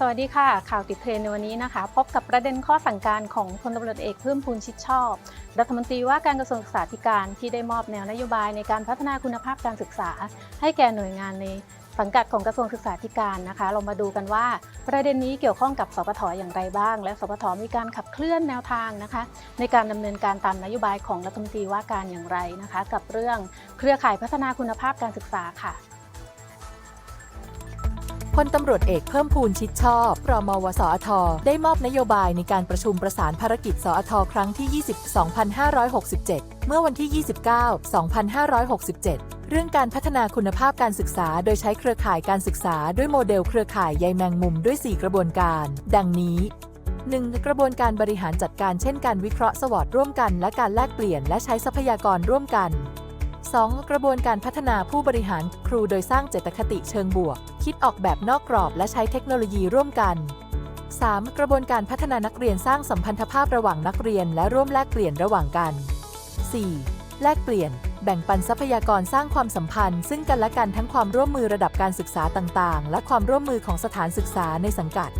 สวัสดีค่ะ ข่าวติดเทรนในวันนี้นะคะ พบกับประเด็นข้อสั่งการของพลตำรวจเอกเพิ่มพูนชิดชอบ รัฐมนตรีว่าการกระทรวงศึกษาธิการที่ได้มอบแนวนโยบายในการพัฒนาคุณภาพการศึกษา ให้แก่หน่วยงานในสังกัดของกระทรวงศึกษาธิการนะคะ เรามาดูกันว่า ประเด็นนี้เกี่ยวข้องกับสปทอย่างไรบ้าง และสปทมีการขับเคลื่อนแนวทางนะคะ ในการดำเนินการตามนโยบายของรัฐมนตรีว่าการอย่างไรนะคะ กับเรื่องเครือข่ายพัฒนาคุณภาพการศึกษาค่ะ พลตำรวจเอกเพิ่มพูนชิดชอบรมวสอทได้มอบนโยบายในการประชุมประสานภารกิจสอทครั้งที่ 20 2567 เมื่อวันที่ 29 2567เรื่องการพัฒนาคุณภาพการศึกษาโดยใช้เครือข่ายการศึกษาด้วยโมเดลเครือข่ายใยแมงมุมด้วย 4 กระบวนการ ดังนี้ 1. กระบวนการบริหารจัดการเช่นการวิเคราะห์สวอตร่วมกัน และการแลกเปลี่ยนและใช้ทรัพยากรร่วมกัน 2. กระบวนการพัฒนาผู้บริหารครูโดยสร้างเจตคติเชิงบวก คิดออกแบบนอกกรอบและใช้เทคโนโลยีร่วมกัน 3. กระบวนการพัฒนานักเรียนสร้างสัมพันธภาพระหว่างนักเรียนและร่วมแลกเปลี่ยนระหว่างกัน 4. แลกเปลี่ยน แบ่งปันทรัพยากรสร้างความสัมพันธ์ ซึ่งกันและกันทั้งความร่วมมือระดับการศึกษาต่างๆ และความร่วมมือของสถานศึกษาในสังกัด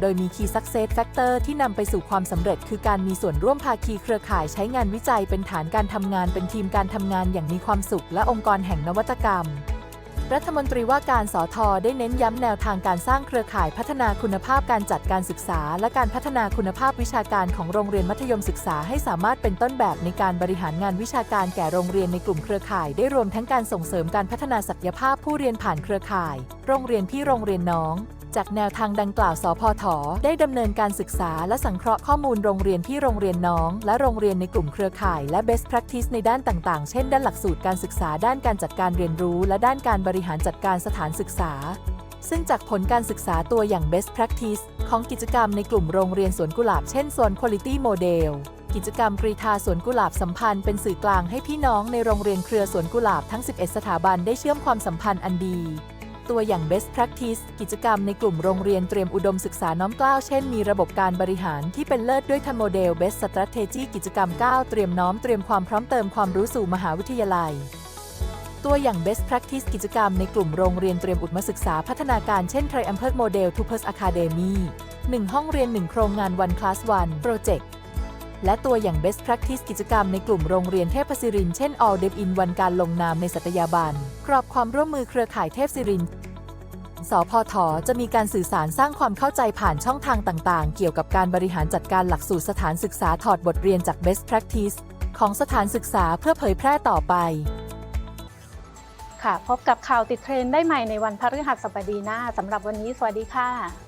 โดยมี Key Success Factor ที่นำไปสู่ความสำเร็จ คือการมีส่วนร่วมภาคีเครือข่ายใช้งานวิจัยเป็นฐานการทำงานเป็นทีมการทำงานอย่างมีความสุข และองค์กรแห่งนวัตกรรม รัฐมนตรีว่าการสอทอได้เน้นย้ำแนวทางการสร้างเครือข่ายพัฒนาคุณภาพการจัดการศึกษา และการพัฒนาคุณภาพวิชาการของโรงเรียนมัธยมศึกษาให้สามารถเป็นต้นแบบในการบริหารงานวิชาการแก่โรงเรียนในกลุ่มเครือข่าย ได้รวมทั้งการส่งเสริมการพัฒนาศักยภาพผู้เรียนผ่านเครือข่าย โรงเรียนพี่โรงเรียนน้อง จากแนวทางดังกล่าวสพทได้ดำเนินการศึกษาและสังเคราะห์ข้อมูลโรงเรียนพี่โรงเรียนน้อง และโรงเรียนในกลุ่มเครือข่ายและ best practice ในด้านต่างๆ เช่น ด้านหลักสูตรการศึกษาด้านการจัดการเรียนรู้ และด้านการบริหารจัดการสถานศึกษาซึ่งจากผลการศึกษาตัวอย่าง best practice ของกิจกรรมในกลุ่มโรงเรียนสวนกุหลาบเช่น Zone Quality Model กิจกรรมกรีธาสวนกุหลาบสัมพันธ์เป็นสื่อกลางให้พี่น้องในโรงเรียนเครือสวนกุหลาบทั้ง 11 สถาบันได้เชื่อมความสัมพันธ์อันดี ตัวอย่าง best practice กิจกรรมในกลุ่มโรงเรียนเตรียมอุดมศึกษาน้อมกล้าวเช่นมีระบบการบริหารที่เป็นเลิศด้วยทันโมเดล best strategy กิจกรรม 9 เตรียมน้อมเตรียมความพร้อมเติมความรู้สู่มหาวิทยาลัย ตัวอย่าง best practice กิจกรรมในกลุ่มโรงเรียนเตรียมอุดมศึกษาพัฒนาการเช่น Triumph Model t u p e r s Academy 1 ห้องเรียน 1 โครงงาน One Class One Project และตัวอย่าง best practice กิจกรรมในกลุ่มโรงเรียนเทพศิรินทร์เช่น All Dev in One การลงนามในสัตยาบันกรอบความร่วมมือเครือข่ายเทพศิรินทร์สพทจะมีการสื่อสารสร้างความเข้าใจผ่านช่องทางต่างๆ เกี่ยวกับการบริหารจัดการหลักสูตรสถานศึกษาถอดบทเรียนจาก best practice ของสถานศึกษาเพื่อเผยแพร่ต่อไป ค่ะ พบกับข่าวติดเทรนด์ได้ใหม่ในวันพฤหัสบดีหน้าสำหรับวันนี้ สวัสดีค่ะ